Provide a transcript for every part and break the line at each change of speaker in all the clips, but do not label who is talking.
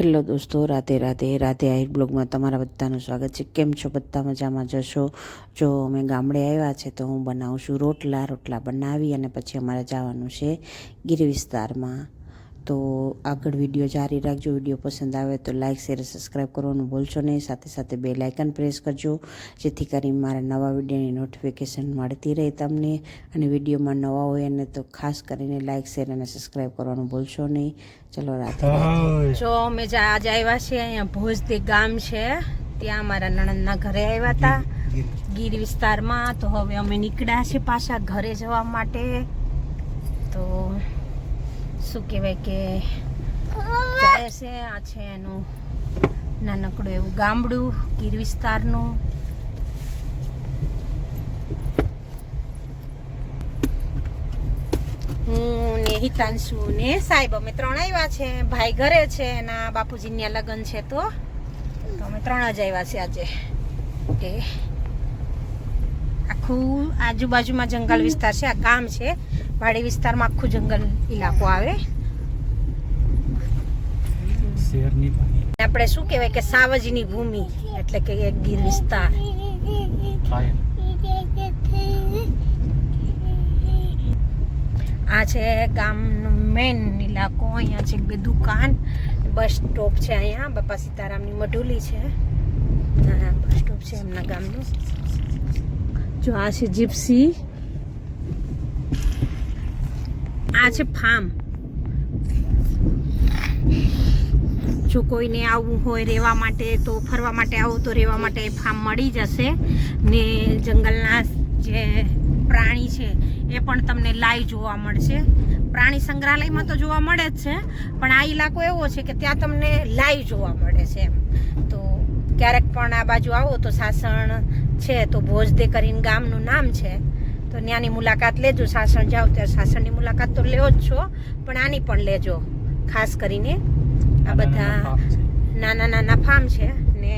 Hello દોસ્તો, રાધે રાધે. રાધે આહિર બ્લોગમાં તમારા બધાનું સ્વાગત છે. કેમ છો બધા? મજામાં જશો? જો અમે ગામડે આવ્યા છે તો હું બનાવું છું રોટલા. રોટલા બનાવી અને પછી અમારે જવાનું છે ગીર વિસ્તારમાં. તો આગળ વીડિયો જારી રાખજો. વીડિયો પસંદ આવે તો લાઇક શેર સબસ્ક્રાઈબ કરવાનું ભૂલશો નહીં. સાથે સાથે બે લાઇકન પ્રેસ કરજો જેથી કરીને મારા નવા વિડીયોની નોટિફિકેશન મળતી રહે તમને. અને વિડીયોમાં નવા હોય અને તો ખાસ કરીને લાઇક શેર અને સબસ્ક્રાઈબ કરવાનું ભૂલશો નહીં. ચલો રાત્રે રાધે
જો અમે જ આજે આવ્યા છીએ અહીંયા ભોજદી ગામ છે. ત્યાં અમારા નણંદના ઘરે આવ્યા હતા ગીર વિસ્તારમાં. તો હવે અમે નીકળ્યા છે પાછા ઘરે જવા માટે. તો શું કહેવાય કે જાય છે આ છે એનું નાનકડું એવું ગામડું, ગીર વિસ્તારનું. હું ને હિતાંશુ ને સાહેબ, અમે ત્રણ આવ્યા છે. ભાઈ ઘરે છે, એના બાપુજીના લગ્ન છે તો. અમે ત્રણ જ આવ્યા છે આજે. એ આખું આજુબાજુમાં જંગલ વિસ્તાર છે, આ ગામ છે. વાડી વિસ્તારમાં આખું જંગલ ઇલાકો આવે. આપણે શું કહેવાય કે સાવજની ભૂમિ એટલે કે એક ગીર વિસ્તાર. આ છે ગામનો મેન ઇલાકો અહીંયા છે બે દુકાન. બસ સ્ટોપ છે અહીંયા. બાપા સીતારામની મઢુલી છે. બસ સ્ટોપ છે એમના ગામનું. જો આ છે જીપ્સી. આ છે ફાર્મ. જો કોઈને આવવું હોય રહેવા માટે, તો ફરવા માટે આવું, તો રહેવા માટે ફાર્મ મળી જશે. ને જંગલના જે પ્રાણી છે, એ પણ તમને લાઈવ જોવા મળશે. પ્રાણી સંગ્રહાલયમાં તો જોવા મળે જ છે, પણ આ ઇલાકો એવો છે કે ત્યાં તમને લાઈવ જોવા મળે છે એમ. તો ક્યારેક પણ આ બાજુ આવો, તો સાસણ છે, તો ભોજદે કરીને ગામનું નામ છે. તો ત્યાંની મુલાકાત લેજો સાસણ જાઓ ત્યારે સાસણની મુલાકાત તો લેવો જ છો પણ આની પણ લેજો ખાસ કરીને આ બધા નાના નાના ફાર્મ છે ને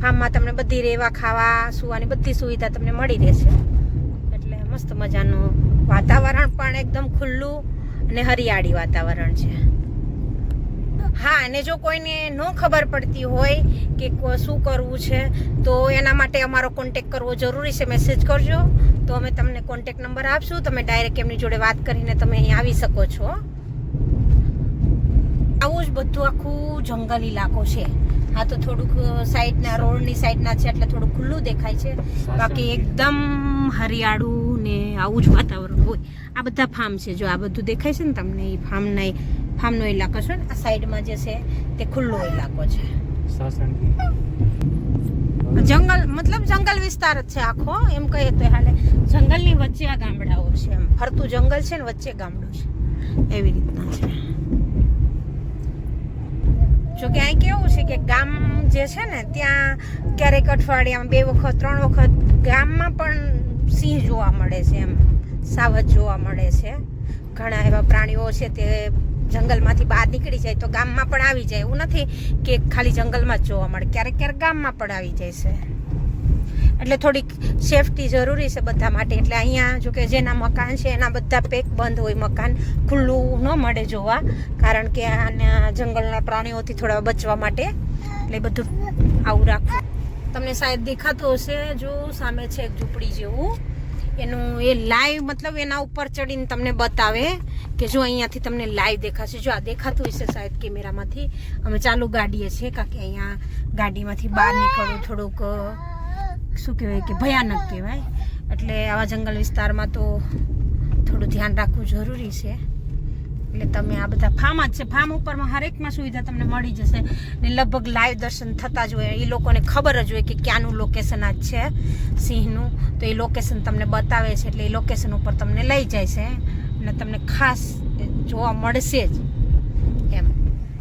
ફાર્મમાં તમને બધી રહેવા ખાવા સુવાની બધી સુવિધા તમને મળી રહેશે. એટલે મસ્ત મજાનું વાતાવરણ પણ એકદમ ખુલ્લું અને હરિયાળી વાતાવરણ છે. હા અને જો કોઈને ન ખબર પડતી હોય કે શું કરવું છે તો એના માટે અમારો કોન્ટેક કરવો જરૂરી છે. મેસેજ કરજો. તો અમે તમને કોન્ટેક નંબર આપશું. તમે ડાયરેક્ટ એમની જોડે વાત કરીને તમે અહીં આવી શકો છો. આવું જ બધું આખું જંગલ ઇલાકો છે. હા તો થોડુંક સાઈડના રોડની સાઈડના છે એટલે થોડું ખુલ્લું દેખાય છે. બાકી એકદમ હરિયાળું ને આવું જ વાતાવરણ હોય. આ બધા ફાર્મ છે. જો આ બધું દેખાય છે ને તમને એ ફાર્મના ફાર્મનો ઇલાકો છે ને આ સાઈડમાં જે છે તે ખુલ્લો ઇલાકો છે. જંગલ મતલબ જંગલ વિસ્તાર જ છે આખો એમ કહીએ તો હાલે. જંગલની વચ્ચે આ ગામડાઓ છે એમ. ફરતું જંગલ છે ને વચ્ચે ગામડું છે. એવી રીતના છે. જો કે અહીં કેવું છે કે ગામ જે છે ને ત્યાં ક્યારેક અઠવાડિયામાં બે વખત ત્રણ વખત ગામમાં પણ સિંહ જોવા મળે છે એમ. સાવજ જોવા મળે છે. ઘણા એવા પ્રાણીઓ છે તે જંગલમાંથી બહાર નીકળી જાય તો ગામમાં પણ આવી જાય. એવું નથી કે ખાલી જંગલમાં જ જોવા મળે. ક્યારેક ક્યારેક ગામમાં પણ આવી જાય છે. એટલે થોડીક સેફટી જરૂરી છે બધા માટે. એટલે અહીંયા જો કે જેના મકાન છે, એના બધા પેક બંધ હોય. મકાન ખુલ્લું ન મળે જોવા. કારણ કે આના જંગલના પ્રાણીઓથી થોડા બચવા માટે. એટલે બધું આવું રાખવું. તમને શાયદ દેખાતું હશે, જો સામે છે એક ઝૂંપડી જેવું. એનું એ લાઈવ મતલબ એના ઉપર ચડીને તમને બતાવે કે જો અહીંયાથી તમને લાઈવ દેખાશે. જો આ દેખાતું હશે શાયદ કેમેરામાંથી, અમે ચાલુ ગાડીએ છીએ કારણ અહીંયા ગાડીમાંથી બહાર નીકળવું થોડુંક, શું કહેવાય કે ભયાનક કહેવાય. એટલે આવા જંગલ વિસ્તારમાં તો થોડું ધ્યાન રાખવું જરૂરી છે. એટલે તમે આ બધા ફાર્મ જ છે. ફાર્મ ઉપરમાં હરેકમાં સુવિધા તમને મળી જશે. ને લગભગ લાઈવ દર્શન થતા જ હોય. એ લોકોને ખબર જ હોય કે ક્યાંનું લોકેશન આ છે સિંહનું. તો એ લોકેશન તમને બતાવે છે. એટલે એ લોકેશન ઉપર તમને લઈ જાય છે. અને તમને ખાસ જોવા મળશે જ. એમ.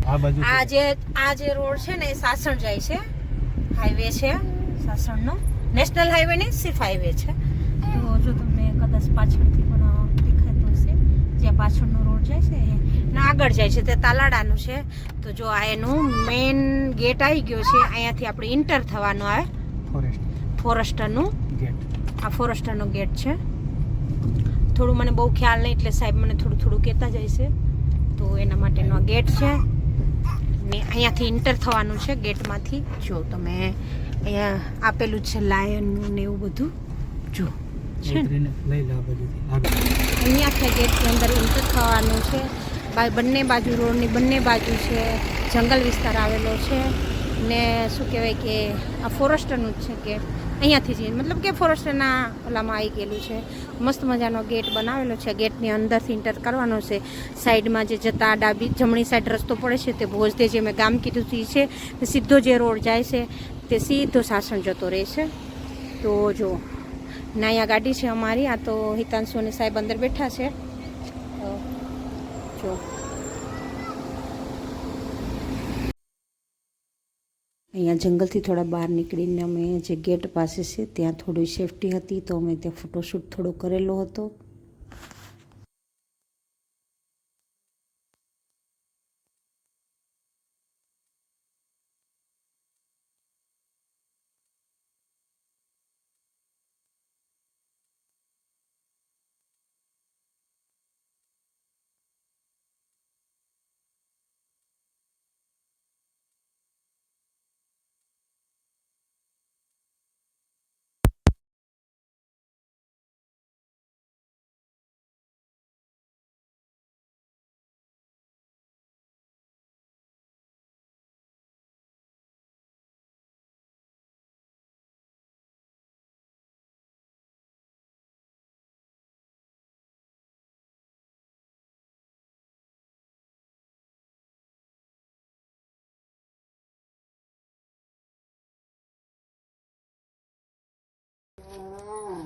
આ
આ જે આ જે રોડ છે ને એ સાસણ જાય છે. હાઈવે છે સાસણનો. નેશનલ હાઈવે નહીં સિર્ફ હાઈવે છે. તો જો તમને કદાચ પાછળથી પણ જ્યાં પાછળનો રોડ જાય છે ને આગળ જાય છે તે તાલાડાનું છે. તો જો આ એનું મેઇન ગેટ આવી ગયો છે અહીંયાથી આપણે ઇન્ટર થવાનું આવે ફોરેસ્ટરનું
ગેટ
આ ફોરેસ્ટરનો ગેટ છે. થોડું મને બહુ ખ્યાલ નહીં એટલે સાહેબ મને થોડું થોડું કહેતા જાય છે. તો એના માટેનો આ ગેટ છે. ને અહીંયાથી ઇન્ટર થવાનું છે ગેટમાંથી. જો તમે અહીંયા આપેલું છે લાયનનું ને એવું બધું. જો. છે ને?
લઈ લે આગળ.
અહીંયાથી ગેટની અંદર એન્ટર થવાનું છે. બંને બાજુ રોડની બંને બાજુ છે, જંગલ વિસ્તાર આવેલો છે. ને શું કહેવાય કે આ ફોરેસ્ટરનું જ છે ગેટ અહીંયાથી જ મતલબ કે ફોરેસ્ટરના ઓલામાં આવી ગયેલું છે. મસ્ત મજાનો ગેટ બનાવેલો છે, ગેટની અંદરથી ઇન્ટર કરવાનો છે. સાઈડમાં જે જતા ડાબી, જમણી સાઈડ રસ્તો પડે છે, તે ભોજદે જે મેં ગામ કીધું હતું છે, તે સીધો જે રોડ જાય છે, તે સીધો સાસણ જતો રહેશે તો જો ને અહીંયા ગાડી છે અમારી. આ તો હિતાંશુ અને સાહેબ અંદર બેઠા છે. જો.
અહીંયા જંગલથી થોડા બહાર નીકળીને અમે જે ગેટ પાસે છે, ત્યાં થોડી સેફટી હતી, તો અમે ત્યાં ફોટોશૂટ થોડો કરેલો હતો.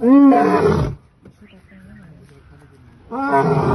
嗯。啊。